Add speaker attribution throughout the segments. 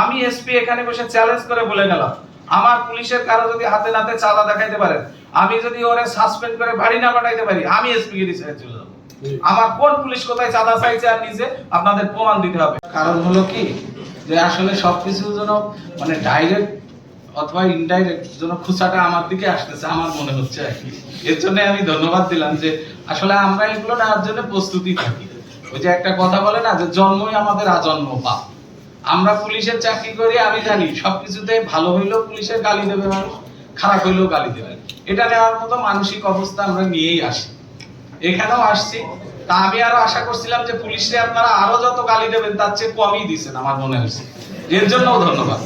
Speaker 1: আমি এসপি এখানে বসে চ্যালেঞ্জ করে বলে গেলাম আমার পুলিশের কারও যদি হাতে নাতে চাঁদা দেখাইতে পারেন আমি যদি ওরে সাসপেন্ড করে বাড়ি না পাঠাইতে পারি আমি এসপি কে রিসাইড চলে যাব। আমার কোন পুলিশ কোথায় চাঁদা চাইছে আর নিজে আপনাদের প্রমাণ দিতে হবে। কারণ হলো কি যে আসলে সবকিছু যেন মানে ডাইরেক্ট অথবা ইনডাইরেক্ট যেন খুচাটা আমার দিকে আসতেছে আমার মনে হচ্ছে আর কি। এর জন্য আমি ধন্যবাদ দিলাম যে আসলে আমরা এগুলো নেওয়ার জন্য প্রস্তুতি থাকি। ওই যে একটা কথা বলে না যে জন্মই আমাদের আজন্ম পাপ। আমরা পুলিশের চাকরি করি, আমি জানি সবকিছুতে ভালো হইলেও পুলিশের গালি দেবে মানুষ, খারাপ হইলেও গালি দেবে। এটা নেওয়ার মতো মানসিক অবস্থা আমরা নিয়েই আসি। এখানেও আসছি। তা আমি আরও আশা করছিলাম যে পুলিশে আপনারা আরও যত গালি দেবেন, তার চেয়ে কমই দিচ্ছেন আমার মনে হয়েছে। এর জন্যও ধন্যবাদ।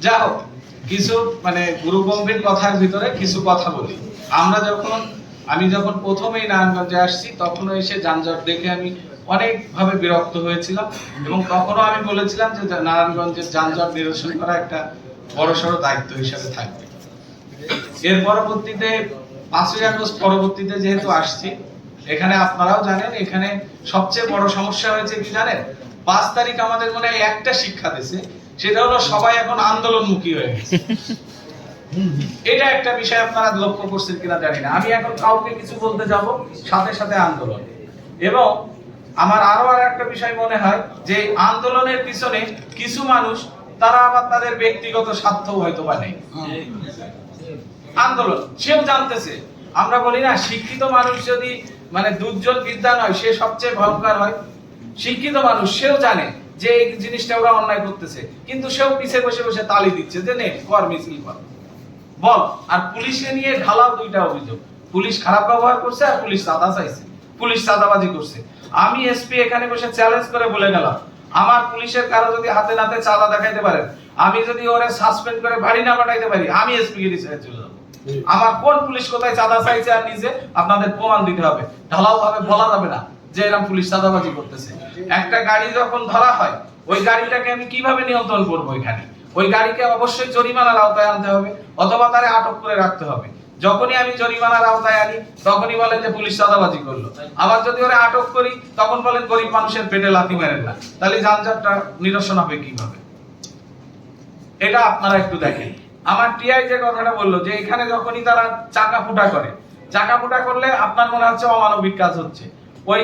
Speaker 1: যা হোক, কিছু মানে গুরু গম্ভীর কথার ভিতরে কিছু কথা বলি। আমরা যখন, আমি যখন প্রথমেই নারায়ণগঞ্জে আসছি, তখনও এসে যানজট দেখে আমি অনেকভাবে বিরক্ত হয়েছিলাম। এবং তখনও আমি বলেছিলাম যে নারায়ণগঞ্জের যানজট নিরসন করা একটা বড়সড় দায়িত্ব হিসাবে থাকবে। এর পরবর্তীতে, পাঁচই আগস্ট পরবর্তীতে যেহেতু আসছি, এখানে আপনারাও জানেন, এখানে সবচেয়ে বড় সমস্যা হয়েছে কি জানেন? পাঁচ তারিখ আমাদের মনে হয় একটা শিক্ষা দিছে, সেটা হলো সবাই এখন আন্দোলনমুখী হয়ে গেছে। এটা একটা বিষয় আপনারা লক্ষ্য করছেন কিনা জানি না। আমি এখন কাউকে কিছু বলতে যাব, সাথে সাথে আন্দোলন। এবং আমার আরও আর একটা বিষয় মনে হয় যে আন্দোলনের পিছনে কিছু মানুষ, তারা আবার তাদের ব্যক্তিগত স্বার্থ হয়তো বা নেই। আন্দোলন, সেও জানতেছে। আমরা বলি না, শিক্ষিত মানুষ যদি মানে দুর্জন বিদ্যা নয়, সে সবচেয়ে ভয়ঙ্কর হয়। শিক্ষিত মানুষ, সেও জানে যে এই জিনিসটা ওরা অন্যায় করতেছে। কিন্তু সেও পিছে বসে বসে তালি দিচ্ছে যে নে, কর মিছিল কর। বল, আর পুলিশকে নিয়ে ঢালাও দুইটা অভিযোগ। পুলিশ খারাপ ব্যবহার করছে আর পুলিশ চাঁদা চাইছে। পুলিশ চাঁদাবাজি করছে। আমি এসপি এখানে বসে চ্যালেঞ্জ করে বলে গেলাম। আমার পুলিশের কারও যদি হাতে নাতে চাঁদা দেখাইতে পারেন আমি যদি ওরে সাসপেন্ড করে বাড়ি না পাঠাইতে পারি আমি এসপি কে রিসাইড চলে যাব। আমার কোন পুলিশ কোথায় চাঁদা চাইছে আর নিজে আপনাদের প্রমাণ দিতে হবে। ঢালাও ভাবে বলা যাবে না যে এরকম পুলিশ চাঁদাবাজি করতেছে। একটা গাড়ি যখন ধরা হয় ওই গাড়িটাকে আমি কীভাবে নিয়ন্ত্রণ করব এখানে? ওই গাড়িকে অবশ্যই জরিমানার আওতায় আনতে হবে অথবা তারে আটক করে রাখতে হবে। যখনই আমি জরিমানার আওতায় আনি, তখনই বলেন যে পুলিশ চাঁদাবাজি করল। আবার যদি ওরা আটক করি, তখন বলেন গরিব মানুষের পেটে লাথি মেরেন না। তাহলে যানজটটা নিরসন হবে কীভাবে? এটা আপনারা একটু দেখেন। আমার টিআই যে কথাটা বলল, যে এখানে যখনই তারা চাকা ফুটা করে, চাকা ফুটা করলে আপনার মনে হচ্ছে অমানবিক কাজ হচ্ছে। ওই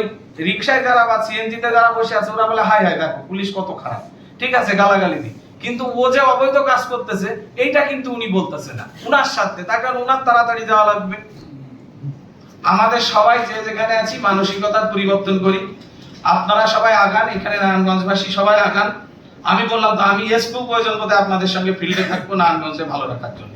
Speaker 1: রিক্সায় যারা বা সিএনজিতে যারা বসে আছে, ওরা বলে হাই হাই দেখো, পুলিশ কত খারাপ। ঠিক আছে, গালাগালি দি কিন্তু ও যে অবৈধ কাজ করতেছে, এইটা কিন্তু উনি বলতেছে না। উনার সাথে, তার কারণ উনার তাড়াতাড়ি যাওয়া লাগবে। আমাদের সবাই যে যেখানে আছি, মানসিকতার পরিবর্তন করি। আপনারা সবাই আগান, এখানে নারায়ণগঞ্জবাসী সবাই আগান। আমি বললাম তো, আমি এসপু প্রয়োজন বোধে আপনাদের সঙ্গে ফিল্ডে থাকব, নারায়ণগঞ্জে ভালো রাখার জন্য।